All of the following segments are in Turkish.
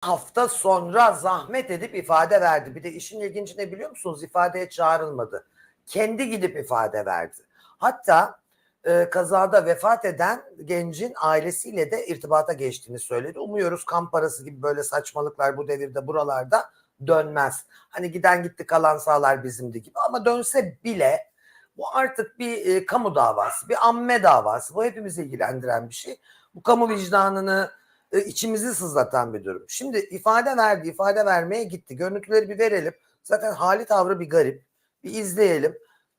hafta sonra zahmet edip ifade verdi. Bir de işin ilginci ne biliyor musunuz? İfadeye çağrılmadı. Kendi gidip ifade verdi. Hatta e, kazada vefat eden gencin ailesiyle de irtibata geçtiğini söyledi. Umuyoruz kan parası gibi böyle saçmalıklar bu devirde buralarda dönmez. Hani giden gitti kalan sağlar bizimdi gibi ama dönse bile bu artık bir e, kamu davası, bir amme davası. Bu hepimizi ilgilendiren bir şey. Bu kamu vicdanını e, içimizi sızlatan bir durum. Şimdi ifade verdi, ifade vermeye gitti. Görüntüleri bir verelim. Zaten hali tavrı bir garip. Bir izleyelim.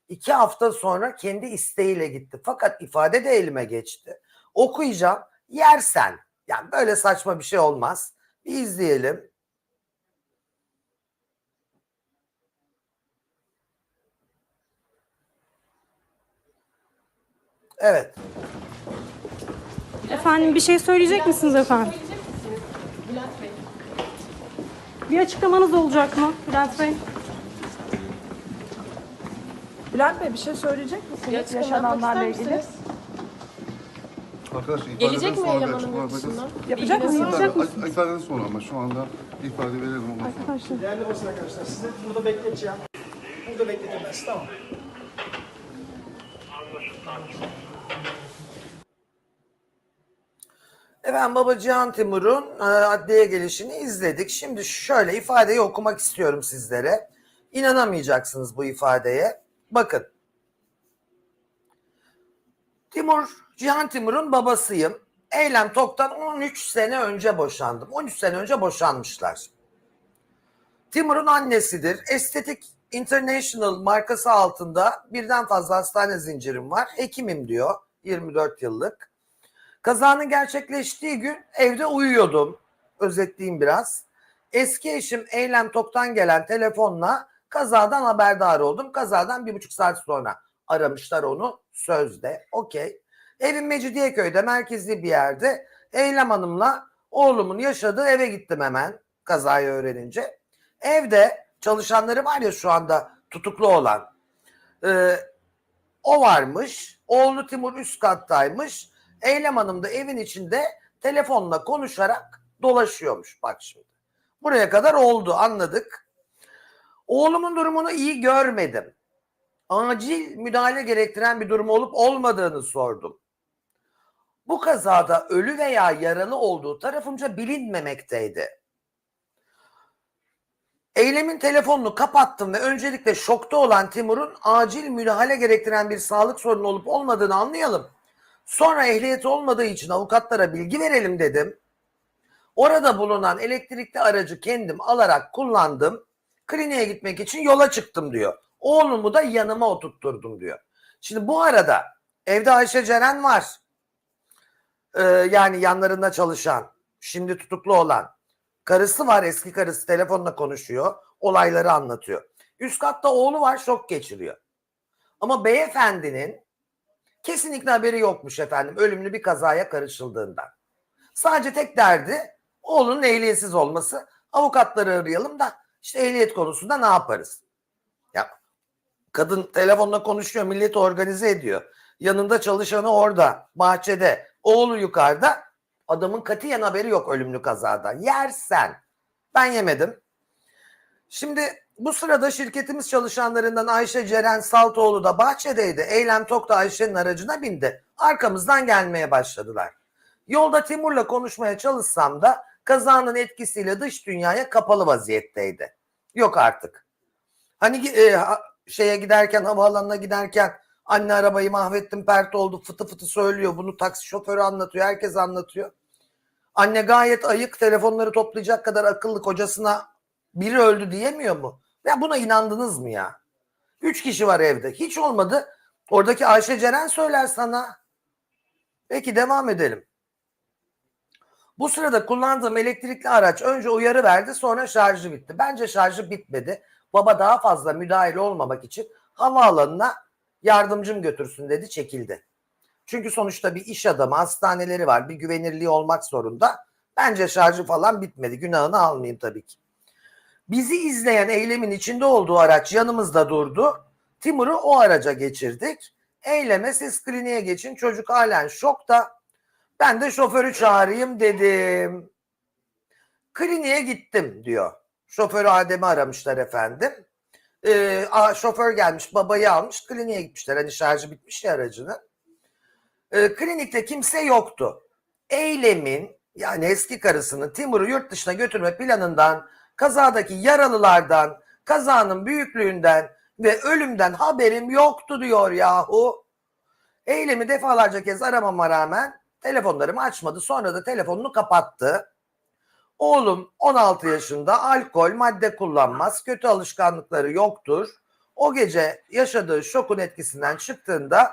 İki hafta sonra kendi isteğiyle gitti. Fakat ifade de elime geçti. Okuyacağım. Yersen. Yani böyle saçma bir şey olmaz. Bir izleyelim. Evet. Efendim bir şey söyleyecek misiniz efendim? Bir açıklamanız olacak mı Bülent Bey? Bülent Bey bir şey söyleyecek misiniz açıklama yaşananlarla yapmak ister ilgili? misiniz? Arkadaş ifadeden Gelecek mi sonra elemanın? Yapacak mısınız? Yapacak İfade- mısınız? İfadeden sonra ama şu anda ifade verelim ondan sonra. Arkadaşlar. Değerli basın arkadaşlar sizi burada bekleteceğim. Burada bekletemez tamam. Efendim Baba Cihan Timur'un e, adliye gelişini izledik. Şimdi şöyle ifadeyi okumak istiyorum sizlere. İnanamayacaksınız bu ifadeye. Bakın. Timur, Cihan Timur'un babasıyım. Eylem Tok'tan 13 sene önce boşandım. 13 sene önce boşanmışlar. Timur'un annesidir. Estetik International markası altında birden fazla hastane zincirim var. Hekimim diyor 24 yıllık. Kazanın gerçekleştiği gün evde uyuyordum. Özetleyeyim biraz. Eski eşim Eylem Tok'tan gelen telefonla kazadan haberdar oldum. Kazadan bir buçuk saat sonra aramışlar onu sözde. Okey. Evim Mecidiyeköy'de merkezli bir yerde. Eylem Hanım'la oğlumun yaşadığı eve gittim hemen kazayı öğrenince. Evde çalışanları var ya şu anda tutuklu olan. Ee, o varmış. Oğlu Timur üst kattaymış. Eylem Hanım da evin içinde telefonla konuşarak dolaşıyormuş bak şimdi. Buraya kadar oldu anladık. Oğlumun durumunu iyi görmedim. Acil müdahale gerektiren bir durum olup olmadığını sordum. Bu kazada ölü veya yaralı olduğu tarafımca bilinmemekteydi. Eylemin telefonunu kapattım ve öncelikle şokta olan Timur'un acil müdahale gerektiren bir sağlık sorunu olup olmadığını anlayalım. Sonra ehliyeti olmadığı için avukatlara bilgi verelim dedim. Orada bulunan elektrikli aracı kendim alarak kullandım. Kliniğe gitmek için yola çıktım diyor. Oğlumu da yanıma oturtturdum diyor. Şimdi bu arada evde Ayşe Ceren var. Ee, yani yanlarında çalışan, şimdi tutuklu olan. Karısı var eski karısı telefonla konuşuyor. Olayları anlatıyor. Üst katta oğlu var şok geçiriyor. Ama beyefendinin kesinlikle haberi yokmuş efendim ölümlü bir kazaya karışıldığından. Sadece tek derdi oğlunun ehliyetsiz olması. Avukatları arayalım da işte ehliyet konusunda ne yaparız? Ya kadın telefonla konuşuyor, milleti organize ediyor. Yanında çalışanı orada, bahçede, oğlu yukarıda. Adamın katiyen haberi yok ölümlü kazadan. Yersen. Ben yemedim. Şimdi bu sırada şirketimiz çalışanlarından Ayşe Ceren Saltoğlu da bahçedeydi. Eylem Tok da Ayşe'nin aracına bindi. Arkamızdan gelmeye başladılar. Yolda Timur'la konuşmaya çalışsam da kazanın etkisiyle dış dünyaya kapalı vaziyetteydi. Yok artık. Hani e, şeye giderken havaalanına giderken anne arabayı mahvettim pert oldu fıtı fıtı söylüyor. Bunu taksi şoförü anlatıyor herkes anlatıyor. Anne gayet ayık telefonları toplayacak kadar akıllı kocasına biri öldü diyemiyor mu? Ya buna inandınız mı ya? Üç kişi var evde. Hiç olmadı. Oradaki Ayşe Ceren söyler sana. Peki devam edelim. Bu sırada kullandığım elektrikli araç önce uyarı verdi sonra şarjı bitti. Bence şarjı bitmedi. Baba daha fazla müdahil olmamak için havaalanına yardımcım götürsün dedi çekildi. Çünkü sonuçta bir iş adamı hastaneleri var bir güvenirliği olmak zorunda. Bence şarjı falan bitmedi günahını almayayım tabii ki. Bizi izleyen eylemin içinde olduğu araç yanımızda durdu. Timur'u o araca geçirdik. Eyleme siz kliniğe geçin çocuk halen şokta. Ben de şoförü çağırayım dedim. Kliniğe gittim diyor. Şoförü Adem'i aramışlar efendim. Ee, a- şoför gelmiş babayı almış kliniğe gitmişler. Hani şarjı bitmiş ya aracının. Ee, klinikte kimse yoktu. Eylem'in yani eski karısının Timur'u yurt dışına götürme planından, kazadaki yaralılardan, kazanın büyüklüğünden ve ölümden haberim yoktu diyor yahu. Eylemi defalarca kez aramama rağmen telefonlarımı açmadı. Sonra da telefonunu kapattı. Oğlum 16 yaşında alkol, madde kullanmaz, kötü alışkanlıkları yoktur. O gece yaşadığı şokun etkisinden çıktığında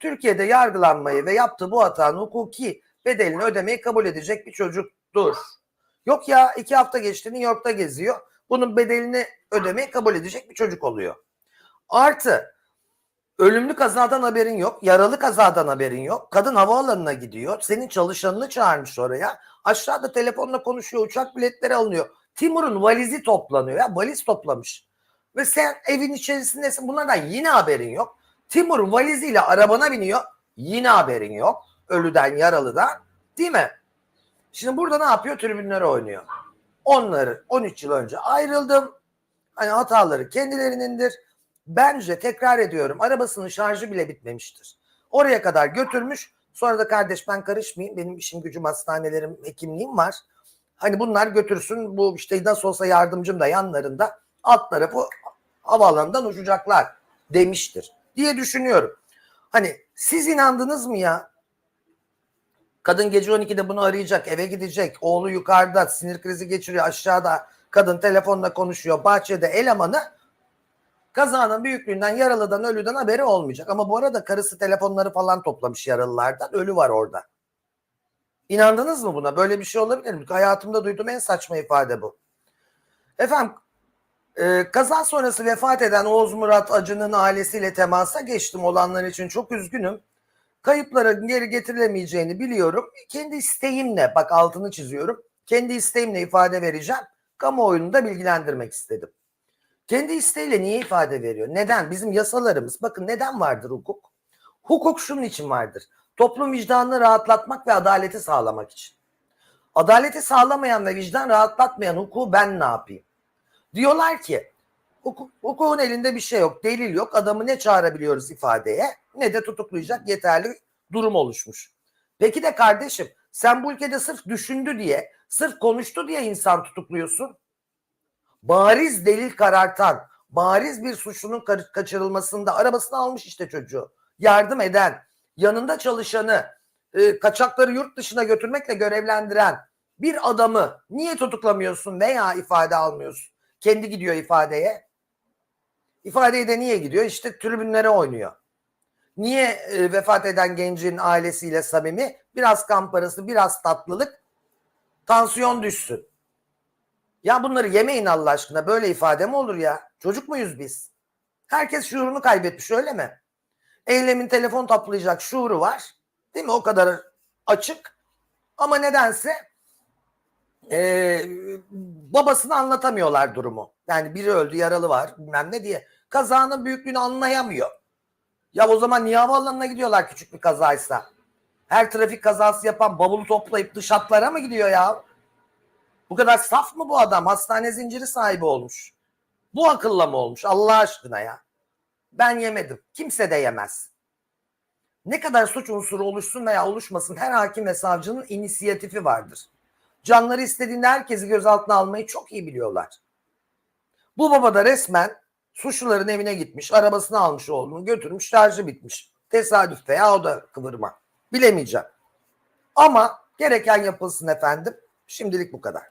Türkiye'de yargılanmayı ve yaptığı bu hatanın hukuki bedelini ödemeyi kabul edecek bir çocuktur. Yok ya iki hafta geçti New York'ta geziyor. Bunun bedelini ödemeyi kabul edecek bir çocuk oluyor. Artı ölümlü kazadan haberin yok. Yaralı kazadan haberin yok. Kadın havaalanına gidiyor. Senin çalışanını çağırmış oraya. Aşağıda telefonla konuşuyor. Uçak biletleri alınıyor. Timur'un valizi toplanıyor. Ya valiz toplamış. Ve sen evin içerisindesin. Bunlardan yine haberin yok. Timur valiziyle arabana biniyor. Yine haberin yok. Ölüden yaralıdan. Değil mi? Şimdi burada ne yapıyor? Tribünlere oynuyor. Onları 13 yıl önce ayrıldım. Hani hataları kendilerinindir. Bence tekrar ediyorum arabasının şarjı bile bitmemiştir. Oraya kadar götürmüş. Sonra da kardeş ben karışmayayım. Benim işim gücüm hastanelerim, hekimliğim var. Hani bunlar götürsün. Bu işte nasıl olsa yardımcım da yanlarında. Alt tarafı havaalanından uçacaklar demiştir diye düşünüyorum. Hani siz inandınız mı ya? Kadın gece 12'de bunu arayacak, eve gidecek. Oğlu yukarıda sinir krizi geçiriyor aşağıda. Kadın telefonla konuşuyor. Bahçede elemanı kazanın büyüklüğünden, yaralıdan, ölüden haberi olmayacak. Ama bu arada karısı telefonları falan toplamış yaralılardan. Ölü var orada. İnandınız mı buna? Böyle bir şey olabilir mi? Hayatımda duyduğum en saçma ifade bu. Efendim e, kaza sonrası vefat eden Oğuz Murat Acı'nın ailesiyle temasa geçtim olanlar için çok üzgünüm. Kayıpların geri getirilemeyeceğini biliyorum. Kendi isteğimle bak altını çiziyorum. Kendi isteğimle ifade vereceğim. Kamuoyunu da bilgilendirmek istedim. Kendi isteğiyle niye ifade veriyor? Neden? Bizim yasalarımız bakın neden vardır hukuk? Hukuk şunun için vardır. Toplum vicdanını rahatlatmak ve adaleti sağlamak için. Adaleti sağlamayan ve vicdan rahatlatmayan hukuku ben ne yapayım? Diyorlar ki hukuk, hukukun elinde bir şey yok, delil yok. Adamı ne çağırabiliyoruz ifadeye ne de tutuklayacak yeterli durum oluşmuş. Peki de kardeşim sen bu ülkede sırf düşündü diye, sırf konuştu diye insan tutukluyorsun. Bariz delil karartan, bariz bir suçlunun kaçırılmasında arabasını almış işte çocuğu. Yardım eden, yanında çalışanı, e, kaçakları yurt dışına götürmekle görevlendiren bir adamı niye tutuklamıyorsun veya ifade almıyorsun? Kendi gidiyor ifadeye. İfadeye de niye gidiyor? İşte tribünlere oynuyor. Niye e, vefat eden gencin ailesiyle samimi? Biraz kan parası, biraz tatlılık, tansiyon düşsün. Ya bunları yemeyin Allah aşkına. Böyle ifade mi olur ya? Çocuk muyuz biz? Herkes şuurunu kaybetmiş öyle mi? Eylemin telefon toplayacak şuuru var. Değil mi? O kadar açık. Ama nedense e, babasını anlatamıyorlar durumu. Yani biri öldü, yaralı var bilmem ne diye. Kazanın büyüklüğünü anlayamıyor. Ya o zaman niye havaalanına gidiyorlar küçük bir kazaysa? Her trafik kazası yapan bavulu toplayıp dış hatlara mı gidiyor ya? Bu kadar saf mı bu adam? Hastane zinciri sahibi olmuş. Bu akılla mı olmuş Allah aşkına ya? Ben yemedim. Kimse de yemez. Ne kadar suç unsuru oluşsun veya oluşmasın her hakim ve savcının inisiyatifi vardır. Canları istediğinde herkesi gözaltına almayı çok iyi biliyorlar. Bu baba da resmen suçluların evine gitmiş, arabasını almış oğlunu götürmüş, şarjı bitmiş. Tesadüf veya o da kıvırma. Bilemeyeceğim. Ama gereken yapılsın efendim. Şimdilik bu kadar.